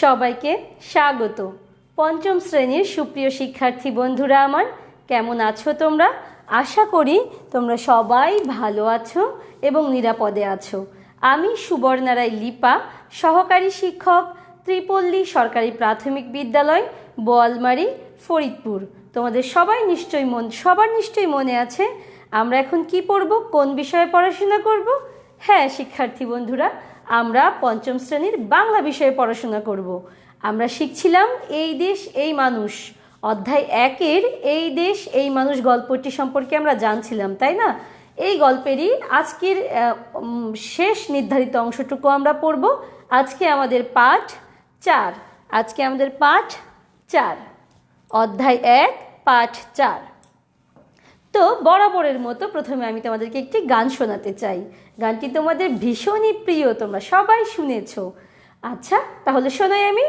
সবাইকে স্বাগত। পঞ্চম শ্রেণির সুপ্রিয় শিক্ষার্থী বন্ধুরা আমার, কেমন আছো তোমরা? আশা করি তোমরা সবাই ভালো আছো এবং নিরাপদে আছো। আমি সুবর্ণারায় লিপা, সহকারী শিক্ষক, ত্রিপল্লী সরকারি প্রাথমিক বিদ্যালয়, বোয়ালমারি, ফরিদপুর। তোমাদের সবাই নিশ্চয়ই মন, সবার নিশ্চয়ই মনে আছে আমরা এখন কি পড়ব, কোন বিষয়ে পড়াশোনা করব? হ্যাঁ শিক্ষার্থী বন্ধুরা আমরা পঞ্চম শ্রেণির বাংলা বিষয়ে পড়াশোনা করব। আমরা শিখছিলাম, এই দেশ, এই মানুষ। অধ্যায় একের, এই দেশ, এই মানুষ গল্পটি সম্পর্কে আমরা জানছিলাম, তাই না? এই গল্পেরই আজকের শেষ নির্ধারিত অংশটুকু আমরা পড়ব। আজকে আমাদের পাঠ চার। আজকে আমাদের পাঠ চার। অধ্যায় এক, পাঠ চার। তো বরাবরের মতো প্রথমে আমি তোমাদেরকে একটি গান শোনাতে চাই। গানটি তোমাদের ভীষণই প্রিয়, তোমরা সবাই শুনেছ। আচ্ছা তাহলে শোনাই আমি।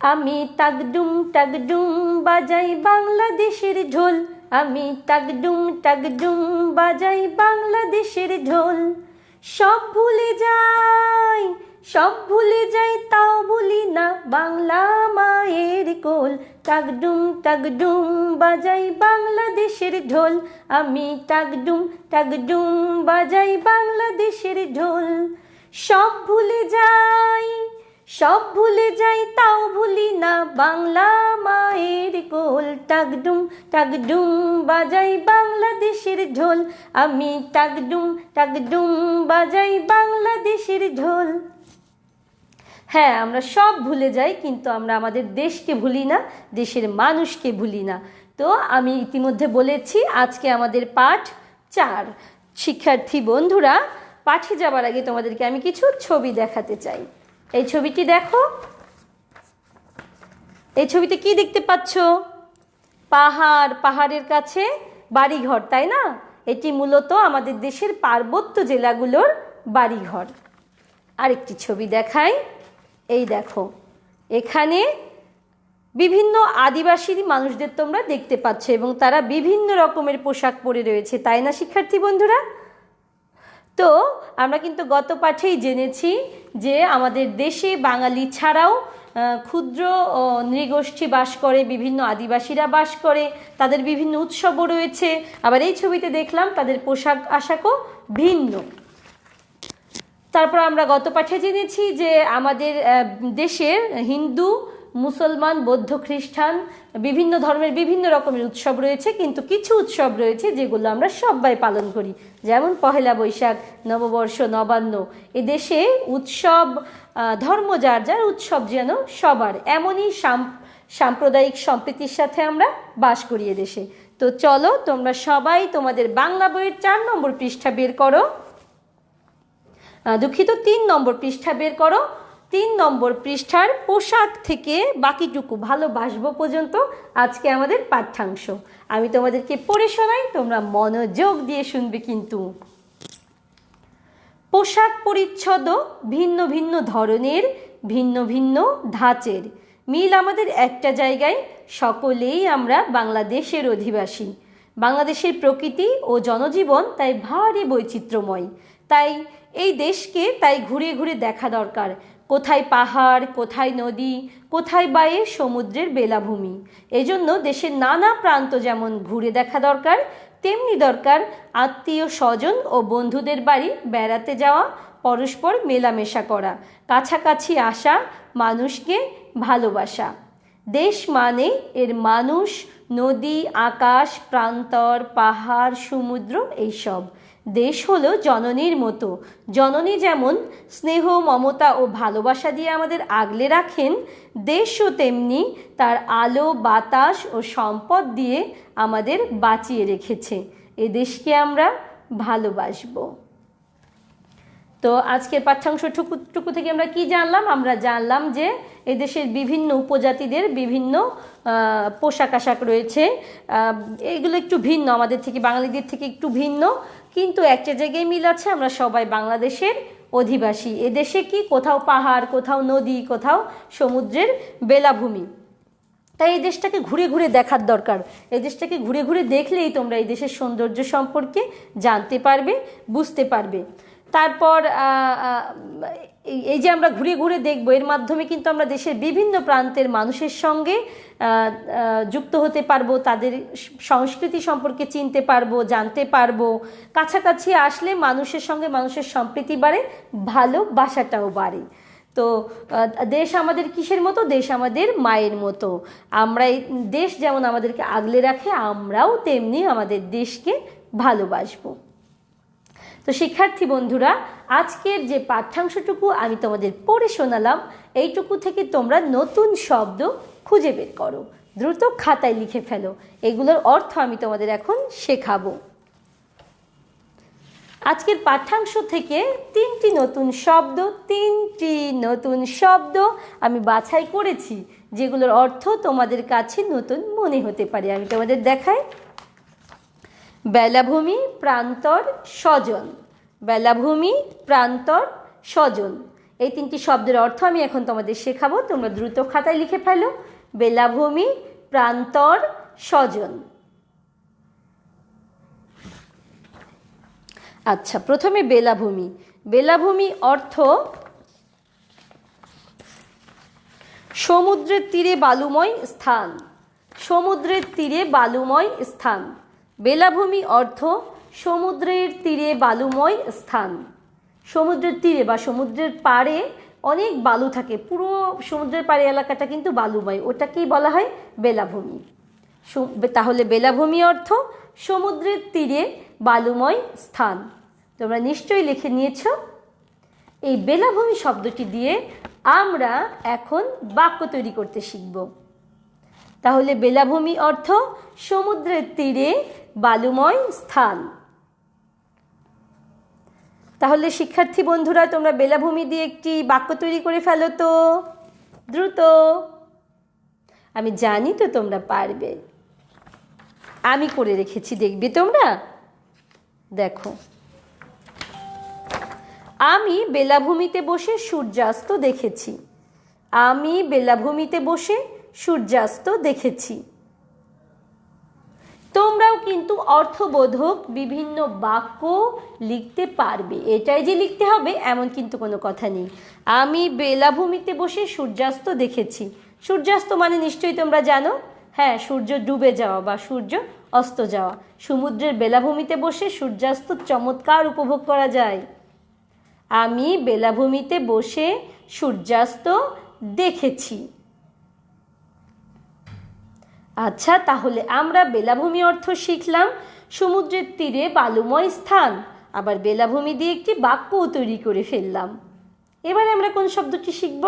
আমি টাকডুম টাকডুম বাজাই বাংলাদেশের ঢোল। আমি টাকডুম টাকডুম বাজাই বাংলাদেশের ঢোল। সব ভুলে যাই সব ভুলে যাই, তাও ভুলি না। বাংলা মায়ের কোল। টাকডুম টাকডুম, বাজাই বাংলাদেশের ঢোল। আমি টাকডুম টাকডুম, বাজাই বাংলাদেশের ঢোল। সব ভুলে যাই, সব ভুলে যাই, তাও ভুলি না। বাংলা মায়ের কোল। টাকডুম টাকডুম, বাজাই বাংলাদেশের ঢোল। আমি টাকডুম টাকডুম, বাজাই বাংলাদেশের ঢোল। হ্যাঁ আমরা সব ভুলে যাই, কিন্তু আমরা আমাদের দেশকে ভুলি না, দেশের মানুষকে ভুলি না। তো আমি ইতিমধ্যে বলেছি, আজকে আমাদের পাঠ চার। শিক্ষার্থী বন্ধুরা, পাঠে যাবার আগে তোমাদেরকে আমি কিছু ছবি দেখাতে চাই। এই ছবিটি দেখো। এই ছবিতে কি দেখতে পাচ্ছ? পাহাড়, পাহাড়ের কাছে বাড়িঘর, তাই না? এটি মূলত আমাদের দেশের পার্বত্য জেলাগুলোর বাড়িঘর। আরেকটি ছবি দেখাই। এই দেখো, এখানে বিভিন্ন আদিবাসী মানুষদের তোমরা দেখতে পাচ্ছ এবং তারা বিভিন্ন রকমের পোশাক পরে রয়েছে, তাই না শিক্ষার্থী বন্ধুরা? তো আমরা কিন্তু গত পাঠেই জেনেছি যে আমাদের দেশে বাঙালি ছাড়াও ক্ষুদ্র নৃগোষ্ঠী বাস করে, বিভিন্ন আদিবাসীরা বাস করে, তাদের বিভিন্ন উৎসবও রয়েছে। আবার এই ছবিতে দেখলাম তাদের পোশাক আশাকও ভিন্ন। তারপর আমরা গত পাঠে জেনেছি যে আমাদের দেশের হিন্দু, মুসলমান, বৌদ্ধ, খ্রিস্টান বিভিন্ন ধর্মের বিভিন্ন রকমের উৎসব রয়েছে, কিন্তু কিছু উৎসব রয়েছে যেগুলো আমরা সবাই পালন করি। যেমন পহেলা বৈশাখ, নববর্ষ, নবান্ন। এ দেশে উৎসব ধর্ম যার যার উৎসব যেন সবার, এমনই সাম- সাম্প্রদায়িক সম্প্রীতির সাথে আমরা বাস করি এ দেশে। তো চলো তোমরা সবাই তোমাদের বাংলা বইয়ের চার নম্বর পৃষ্ঠা বের করো। দুঃখিত, তিন নম্বর পৃষ্ঠা বের করো। তিন নম্বর পৃষ্ঠার পোশাক থেকে বাকিটুকু ভালোবাসবো পর্যন্ত আজকে আমাদের পাঠ্যাংশ। আমি তোমাদেরকে পড়ে শোনাই, তোমরা মনোযোগ দিয়ে শুনবে কিন্তু। পোশাক পরিচ্ছদও ভিন্ন ভিন্ন ধরনের, ভিন্ন ভিন্ন ধাঁচের। মিল আমাদের একটা জায়গায়, সকলেই আমরা বাংলাদেশের অধিবাসী। বাংলাদেশের প্রকৃতি ও জনজীবন তাই ভারী বৈচিত্র্যময়। তাই এই দেশকে তাই ঘুরে ঘুরে দেখা দরকার। কোথায় পাহাড়, কোথায় নদী, কোথায় বায়ে সমুদ্রের বেলাভূমি। এজন্য দেশের নানা প্রান্ত যেমন ঘুরে দেখা দরকার, তেমনি দরকার আত্মীয় স্বজন ও বন্ধুদের বাড়ি বেড়াতে যাওয়া, পরস্পর মেলামেশা করা, কাছাকাছি আসা, মানুষকে ভালোবাসা। দেশ মানে এর মানুষ, নদী, আকাশ, প্রান্তর, পাহাড়, সমুদ্র, এইসব। দেশ হলো জননীর মতো। জননী যেমন স্নেহ, মমতা ও ভালোবাসা দিয়ে আমাদের আগলে রাখেন, দেশও তেমনি তার আলো, বাতাস ও সম্পদ দিয়ে আমাদের বাঁচিয়ে রেখেছে। এ দেশকে আমরা ভালোবাসবো। তো আজকের পাঠ্যাংশ টুকু টুকু থেকে আমরা কি জানলাম? আমরা জানলাম যে এদেশের বিভিন্ন উপজাতিদের বিভিন্ন পোশাক আশাক রয়েছে। এগুলো একটু ভিন্ন, আমাদের থেকে, বাঙালিদের থেকে একটু ভিন্ন। কিন্তু একটা জায়গায় মিল আছে, আমরা সবাই বাংলাদেশের অধিবাসী। এদেশে কি কোথাও পাহাড়, কোথাও নদী, কোথাও সমুদ্রের বেলাভূমি? তাই এই দেশটাকে ঘুরে ঘুরে দেখার দরকার। এই দেশটাকে ঘুরে ঘুরে দেখলেই তোমরা এই দেশের সৌন্দর্য সম্পর্কে জানতে পারবে, বুঝতে পারবে। তারপর এই- যে আমরা ঘুরে ঘুরে দেখব, এর মাধ্যমে কিন্তু আমরা দেশের বিভিন্ন প্রান্তের মানুষের সঙ্গে যুক্ত হতে পারব, তাদের সংস্কৃতি সম্পর্কে চিনতে পারব, জানতে পারব। কাছাকাছি আসলে মানুষের সঙ্গে মানুষের সম্প্রীতি বাড়ে ভালোবাসাটাও বাড়ে। তো দেশ আমাদের কিসের মতো? দেশ আমাদের মায়ের মতো। আমরা এই দেশ যেমন আমাদেরকে আগলে রাখে, আমরাও তেমনি আমাদের দেশকে ভালোবাসবো। তো শিক্ষার্থী বন্ধুরা, আজকের যে পাঠ্যাংশটুকু আমি তোমাদের পড়ে শোনালাম, এইটুকু থেকে তোমরা নতুন শব্দ খুঁজে বের করো। দ্রুত খাতায় লিখে ফেলো। এগুলোর অর্থ আমি তোমাদের এখন শেখাবো। আজকের পাঠ্যাংশ থেকে তিনটি নতুন শব্দ, তিনটি নতুন শব্দ আমি বাছাই করেছি, যেগুলোর অর্থ তোমাদের কাছে নতুন মনে হতে পারে। আমি তোমাদের দেখাই। বেলাভূমি প্রান্তর স্বজন। বেলাভূমি প্রান্তর স্বজন। এই তিনটি শব্দের অর্থ আমি এখন তোমাদের শেখাবো। তোমরা দ্রুত খাতায় লিখে ফেলো। বেলাভূমি প্রান্তর স্বজন। আচ্ছা প্রথমে বেলাভূমি। বেলাভূমি অর্থ সমুদ্রের তীরে বালুময় স্থান। সমুদ্রের তীরে বালুময় স্থান। বেলাভূমি অর্থ সমুদ্রের তীরে বালুময় স্থান। সমুদ্রের তীরে বা সমুদ্রের পাড়ে অনেক বালু থাকে। পুরো সমুদ্রের পাড়ে এলাকাটা কিন্তু বালুময়। ওটাকেই বলা হয় বেলাভূমি। তাহলে বেলাভূমি অর্থ সমুদ্রের তীরে বালুময় স্থান। তোমরা নিশ্চয়ই লিখে নিয়েছো। এই বেলাভূমি শব্দটি দিয়ে আমরা এখন বাক্য তৈরি করতে শিখব। তাহলে বেলাভূমি অর্থ সমুদ্রের তীরে বালুময় স্থান তাহলে শিক্ষার্থী বন্ধুরা, তোমরা বেলাভূমি দিয়ে একটি বাক্য তৈরি করে ফেলো তো। দ্রুত। আমি জানি তো তোমরা পারবে। আমি করে রেখেছি, দেখবে তোমরা? দেখো। আমি বেলাভূমিতে বসে সূর্যাস্ত দেখেছি। আমি বেলাভূমিতে বসে সূর্যাস্ত দেখেছি। তোমরাও কিন্তু অর্থবোধক বিভিন্ন বাক্য লিখতে পারবে। এটাই যে লিখতে হবে, এমন কিন্তু কোনো কথা নেই। আমি বেলাভূমিতে বসে সূর্যাস্ত দেখেছি। সূর্যাস্ত মানে নিশ্চয়ই তোমরা জানো? হ্যাঁ সূর্য ডুবে যাওয়া বা সূর্য অস্ত যাওয়া। সমুদ্রের বেলাভূমিতে বসে সূর্যাস্ত চমৎকার উপভোগ করা যায়। আমি বেলাভূমিতে বসে সূর্যাস্ত দেখেছি। আচ্ছা তাহলে আমরা বেলাভূমি অর্থ শিখলাম। সমুদ্রের তীরে বালুময় স্থান। আবার বেলাভূমি দিয়ে একটি বাক্যও তৈরি করে ফেললাম। এবারে আমরা কোন শব্দটি শিখব?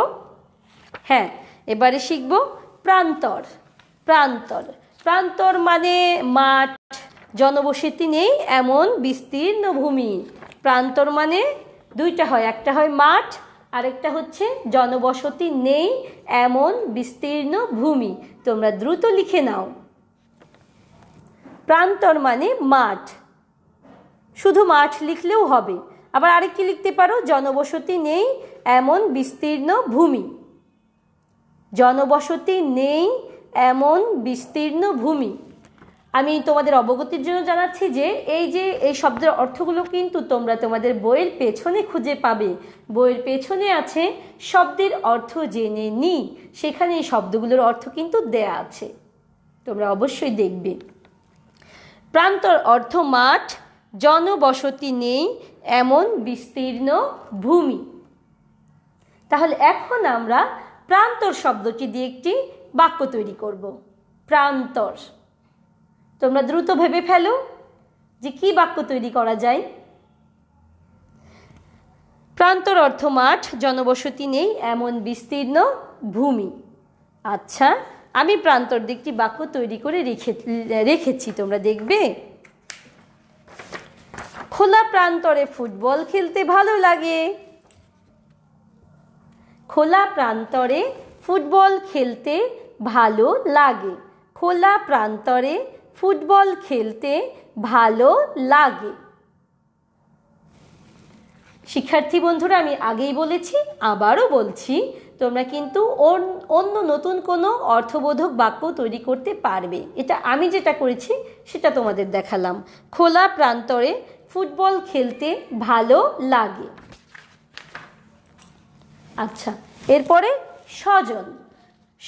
হ্যাঁ এবারে শিখব প্রান্তর। প্রান্তর। প্রান্তর মানে মাঠ, জনবসতি নেই, এমন বিস্তীর্ণ ভূমি। প্রান্তর মানে দুইটা হয়, একটা হয় মাঠ আরেকটা হচ্ছে, জনবসতি নেই, এমন বিস্তীর্ণ ভূমি। তোমরা দ্রুত লিখে নাও। প্রান্তর মানে মাঠ। শুধু মাঠ লিখলেও হবে। আবার আরেকটি লিখতে পারো, জনবসতি নেই, এমন বিস্তীর্ণ ভূমি। জনবসতি নেই, এমন বিস্তীর্ণ ভূমি। আমি তোমাদের অবগতির জন্য জানাচ্ছি যে এই যে এই শব্দের অর্থগুলো কিন্তু তোমরা তোমাদের বইয়ের পেছনে খুঁজে পাবে। বইয়ের পেছনে আছে শব্দের অর্থ জেনে নি। সেখানে এই শব্দগুলোর অর্থ কিন্তু দেয়া আছে। তোমরা অবশ্যই দেখবে। প্রান্তর অর্থ মাঠ, জনবসতি নেই, এমন বিস্তীর্ণ ভূমি। তাহলে এখন আমরা প্রান্তর শব্দটি দিয়ে একটি বাক্য তৈরি করব। প্রান্তর। তোমরা দ্রুত ভেবে ফেলো যে কি বাক্য তৈরি করা যায়। প্রান্তর অর্থ মাঠ জনবসতি নেই, এমন বিস্তীর্ণ ভূমি। আচ্ছা আমি প্রান্তর দিকটি বাক্য তৈরি করে রেখে, রেখেছি, তোমরা দেখবে। খোলা প্রান্তরে ফুটবল খেলতে ভালো লাগে। খোলা প্রান্তরে ফুটবল খেলতে ভালো লাগে। খোলা প্রান্তরে ফুটবল খেলতে ভালো লাগে। শিক্ষার্থী বন্ধুরা, আমি আগেই বলেছি, আবারও বলছি, তোমরা কিন্তু অন- অন্য নতুন কোনো অর্থবোধক বাক্য তৈরি করতে পারবে। এটা আমি যেটা করেছি, সেটা তোমাদের দেখালাম। খোলা প্রান্তরে ফুটবল খেলতে ভালো লাগে। আচ্ছা এরপরে স্বজন।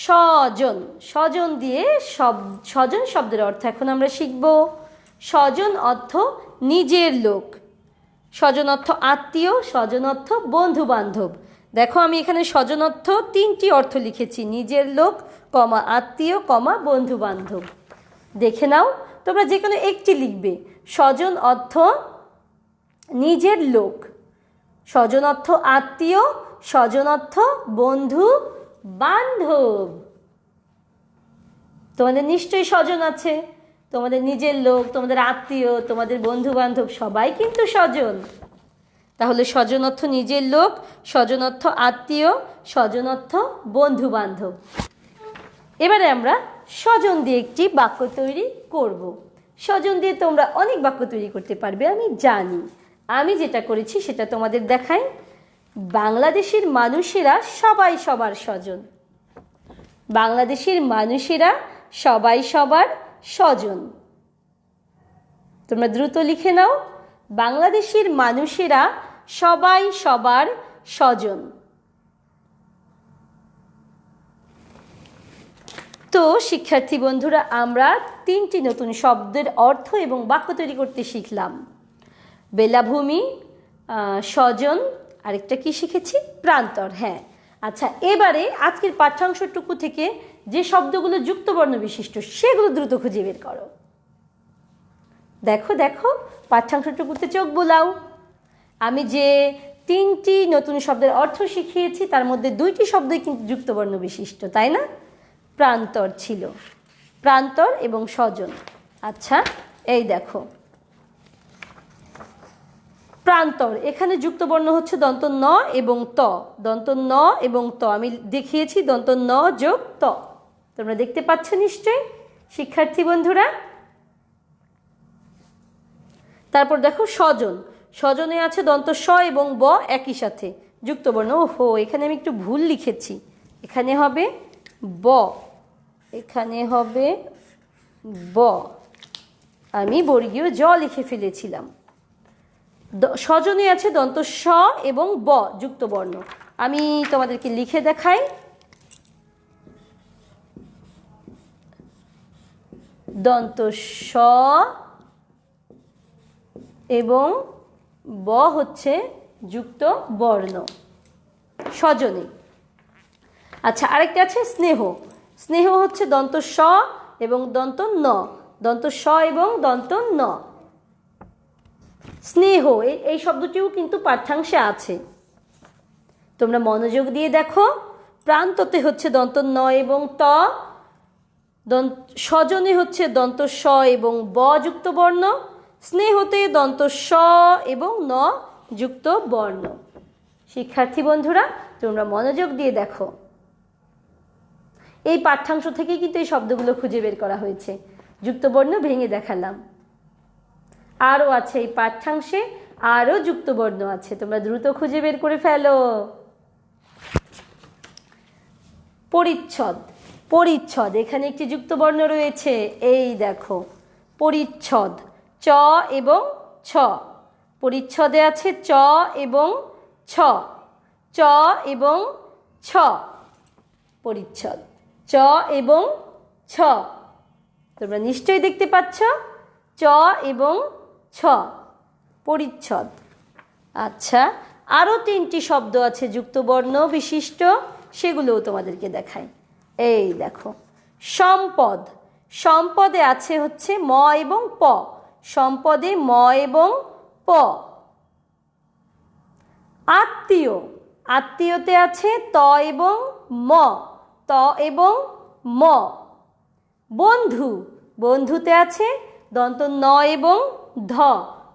স্বজন স্বজন দিয়ে সব, স্বজন শব্দের অর্থ এখন আমরা শিখব। স্বজন অর্থ নিজের লোক। স্বজন অর্থ আত্মীয়, স্বজন অর্থ বন্ধু বান্ধব দেখো আমি এখানে স্বজন অর্থ তিনটি অর্থ লিখেছি, নিজের লোক, কমা আত্মীয়, কমা বন্ধু বান্ধব দেখে নাও, তোমরা যে কোনো একটি লিখবে। স্বজন অর্থ নিজের লোক। স্বজন অর্থ আত্মীয়, স্বজন অর্থ বন্ধু বান্ধব। তোমাদের নিশ্চয়ই স্বজন আছে। তোমাদের নিজের লোক, তোমাদের আত্মীয়, তোমাদের বন্ধু বান্ধব সবাই কিন্তু স্বজন। তাহলে স্বজন অর্থ নিজের লোক, স্বজন অর্থ আত্মীয়, স্বজন অর্থ বন্ধু বান্ধব এবারে আমরা স্বজন দিয়ে একটি বাক্য তৈরি করব। স্বজন দিয়ে তোমরা অনেক বাক্য তৈরি করতে পারবে, আমি জানি। আমি যেটা করেছি সেটা তোমাদের দেখাই। বাংলাদেশের মানুষেরা সবাই সবার স্বজন। বাংলাদেশের মানুষেরা সবাই সবার স্বজন। তোমরা দ্রুত লিখে নাও, বাংলাদেশের মানুষেরা সবাই সবার স্বজন। তো শিক্ষার্থী বন্ধুরা, আমরা তিনটি নতুন শব্দের অর্থ এবং বাক্য তৈরি করতে শিখলাম। বেলাভূমি স্বজন আরেকটা কি শিখেছি? প্রান্তর হ্যাঁ। আচ্ছা এবারে আজকের পাঠ্যাংশটুকু থেকে যে শব্দগুলো যুক্তবর্ণ বিশিষ্ট, সেগুলো দ্রুত খুঁজে বের করো। দেখো দেখো, পাঠ্যাংশটুকুতে চোখ বোলাও। আমি যে তিনটি নতুন শব্দের অর্থ শিখিয়েছি, তার মধ্যে দুইটি শব্দই কিন্তু যুক্তবর্ণ বিশিষ্ট, তাই না? প্রান্তর ছিল। প্রান্তর এবং স্বজন আচ্ছা এই দেখো। প্রান্তর। এখানে যুক্তবর্ণ হচ্ছে দন্ত ন এবং ত। দন্ত ন এবং ত। আমি দেখিয়েছি দন্ত ন যোগ ত। তোমরা দেখতে পাচ্ছ নিশ্চয় শিক্ষার্থী বন্ধুরা? তারপর দেখো স্বজন। স্বজনে আছে দন্ত স এবং ব একই সাথে। যুক্তবর্ণ ওহো, এখানে আমি একটু ভুল লিখেছি। এখানে হবে ব। এখানে হবে ব। আমি বর্গীয় জ লিখে ফেলেছিলাম। স্বজনে আছে দন্ত স এবং ব, যুক্ত বর্ণ। আমি তোমাদেরকে লিখে দেখাই। দন্ত স এবং ব হচ্ছে যুক্ত বর্ণ। স্বজনে আচ্ছা আরেকটা আছে স্নেহ। স্নেহ হচ্ছে দন্ত স এবং দন্ত ন। দন্ত স এবং দন্ত ন। স্নেহ এই- শব্দটিও কিন্তু পাঠ্যাংশে আছে। তোমরা মনোযোগ দিয়ে দেখো, প্রান্ততে হচ্ছে দন্ত ন এবং ত স্বজনে হচ্ছে দন্ত স এবং ব যুক্ত বর্ণ, স্নেহতে দন্ত স এবং ন যুক্ত বর্ণ। শিক্ষার্থী বন্ধুরা, তোমরা মনোযোগ দিয়ে দেখো। এই পাঠ্যাংশ থেকে কিন্তু এই শব্দগুলো খুঁজে বের করা হয়েছে। যুক্তবর্ণ ভেঙে দেখালাম। আরও আছে এই পাঠ্যাংশে, আরও যুক্তবর্ণ আছে। তোমরা দ্রুত খুঁজে বের করে ফেলো। পরিচ্ছদ পরিচ্ছদ, এখানে একটি যুক্তবর্ণ রয়েছে। এই দেখো, পরিচ্ছদ, চ এবং ছ। পরিচ্ছদে আছে চ এবং ছ। চ এবং ছ। পরিচ্ছদ, চ এবং ছ। তোমরা নিশ্চয়ই দেখতে পাচ্ছ? চ এবং ছ, পরিচ্ছদ। আচ্ছা আরও তিনটি শব্দ আছে, যুক্তবর্ণ বিশিষ্ট, সেগুলোও তোমাদেরকে দেখাই। এই দেখো, সম্পদ। সম্পদে আছে হচ্ছে ম এবং প। সম্পদে ম এবং প। আত্মীয়। আত্মীয়তে আছে ত এবং ম। ত এবং ম। বন্ধু। বন্ধুতে আছে দন্ত ন এবং ধ,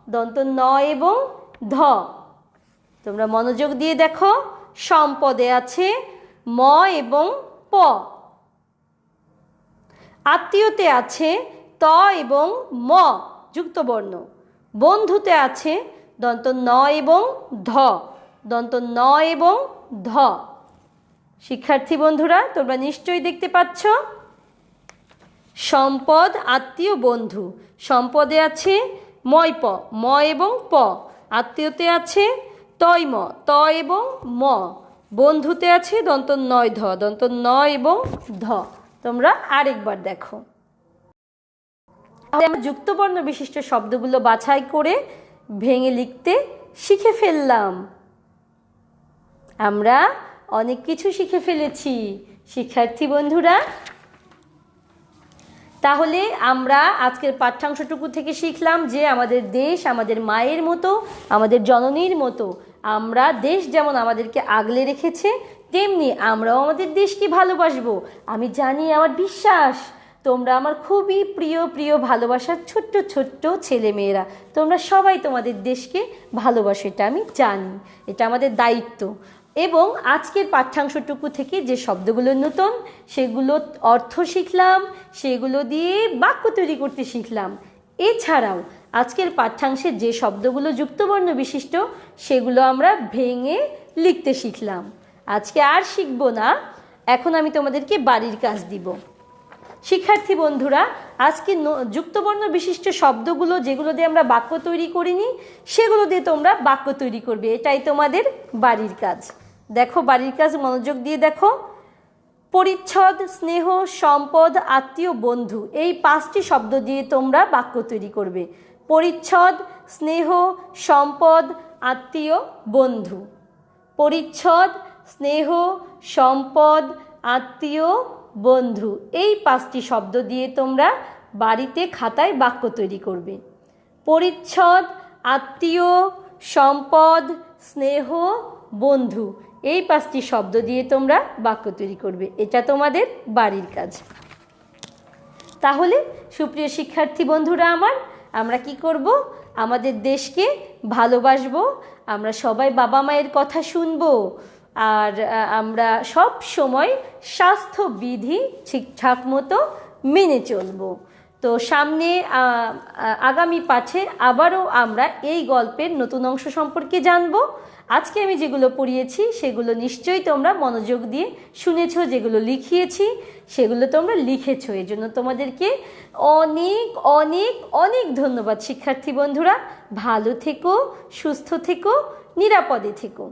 দন্ত ন এবং ধ। তোমরা মনোযোগ দিয়ে দেখো, সম্পদে আছে ম এবং প। আত্মীয়তে আছে ত এবং ম, যুক্তবর্ণ। বন্ধুতে আছে দন্ত ন এবং ধ। দন্ত ন এবং ধ। শিক্ষার্থী বন্ধুরা, তোমরা নিশ্চয়ই দেখতে পাচ্ছ। সম্পদ, আত্মীয়, বন্ধু। সম্পদে আছে ময় প ম এবং প। আত্মীয়তে আছে তয় ম ত এবং ম। বন্ধুতে আছে দন্ত নয় ধ দন্ত নয় এবং ধ। তোমরা আরেকবার দেখো। আমরা যুক্তবর্ণ বিশিষ্ট শব্দগুলো বাছাই করে ভেঙে লিখতে শিখে ফেললাম। আমরা অনেক কিছু শিখে ফেলেছি। শিক্ষার্থী বন্ধুরা তাহলে আমরা আজকের পাঠ্যাংশটুকু থেকে শিখলাম যে আমাদের দেশ আমাদের মায়ের মতো, আমাদের জননীর মতো। আমরা দেশ যেমন আমাদেরকে আগলে রেখেছে, তেমনি আমরাও আমাদের দেশকে ভালোবাসবো। আমি জানি আমার বিশ্বাস, তোমরা আমার খুবই প্রিয় প্রিয়, ভালোবাসার ছোট্ট ছোট্ট ছেলেমেয়েরা। তোমরা সবাই তোমাদের দেশকে ভালোবাসো, এটা আমি জানি। এটা আমাদের দায়িত্ব। এবং আজকের পাঠ্যাংশটুকু থেকে যে শব্দগুলো নতুন, সেগুলো অর্থ শিখলাম, সেগুলো দিয়ে বাক্য তৈরি করতে শিখলাম। এছাড়াও আজকের পাঠ্যাংশে যে শব্দগুলো যুক্তবর্ণ বিশিষ্ট, সেগুলো আমরা ভেঙে লিখতে শিখলাম। আজকে আর শিখব না। এখন আমি তোমাদেরকে বাড়ির কাজ দিব। শিক্ষার্থী বন্ধুরা, আজকে যুক্তবর্ণ বিশিষ্ট শব্দগুলো যেগুলো দিয়ে আমরা বাক্য তৈরি করিনি, সেগুলো দিয়ে তোমরা বাক্য তৈরি করবে। এটাই তোমাদের বাড়ির কাজ। দেখো, বাড়ির কাজ মনোযোগ দিয়ে দেখো। পরিচ্ছদ, স্নেহ, সম্পদ, আত্মীয়, বন্ধু, এই পাঁচটি শব্দ দিয়ে তোমরা বাক্য তৈরি করবে। পরিচ্ছদ, স্নেহ, সম্পদ, আত্মীয়, বন্ধু। পরিচ্ছদ, স্নেহ, সম্পদ, আত্মীয়, বন্ধু, এই পাঁচটি শব্দ দিয়ে তোমরা বাড়িতে খাতায় বাক্য তৈরি করবে। পরিচ্ছদ, আত্মীয়, সম্পদ, স্নেহ, বন্ধু এই পাঁচটি শব্দ দিয়ে তোমরা বাক্য তৈরি করবে। এটা তোমাদের বাড়ির কাজ। তাহলে, সুপ্রিয় শিক্ষার্থী বন্ধুরা আমার, আমরা কি করব? আমাদের দেশকে ভালোবাসবো, আমরা সবাই বাবা মায়ের কথা শুনব, আর আমরা সব সময় স্বাস্থ্যবিধি ঠিকঠাক মতো মেনে চলবো। তো সামনে আগামী পাঠে আবারও আমরা এই গল্পের নতুন অংশ সম্পর্কে জানব। আজকে আমি যেগুলো পড়িয়েছি, সেগুলো নিশ্চয়ই তোমরা মনোযোগ দিয়ে শুনেছো, যেগুলো লিখিয়েছি, সেগুলো তোমরা লিখেছো। এই জন্য তোমাদেরকে অনেক অনেক অনেক ধন্যবাদ শিক্ষার্থী বন্ধুরা। ভালো থেকো, সুস্থ থেকো, নিরাপদে থেকো।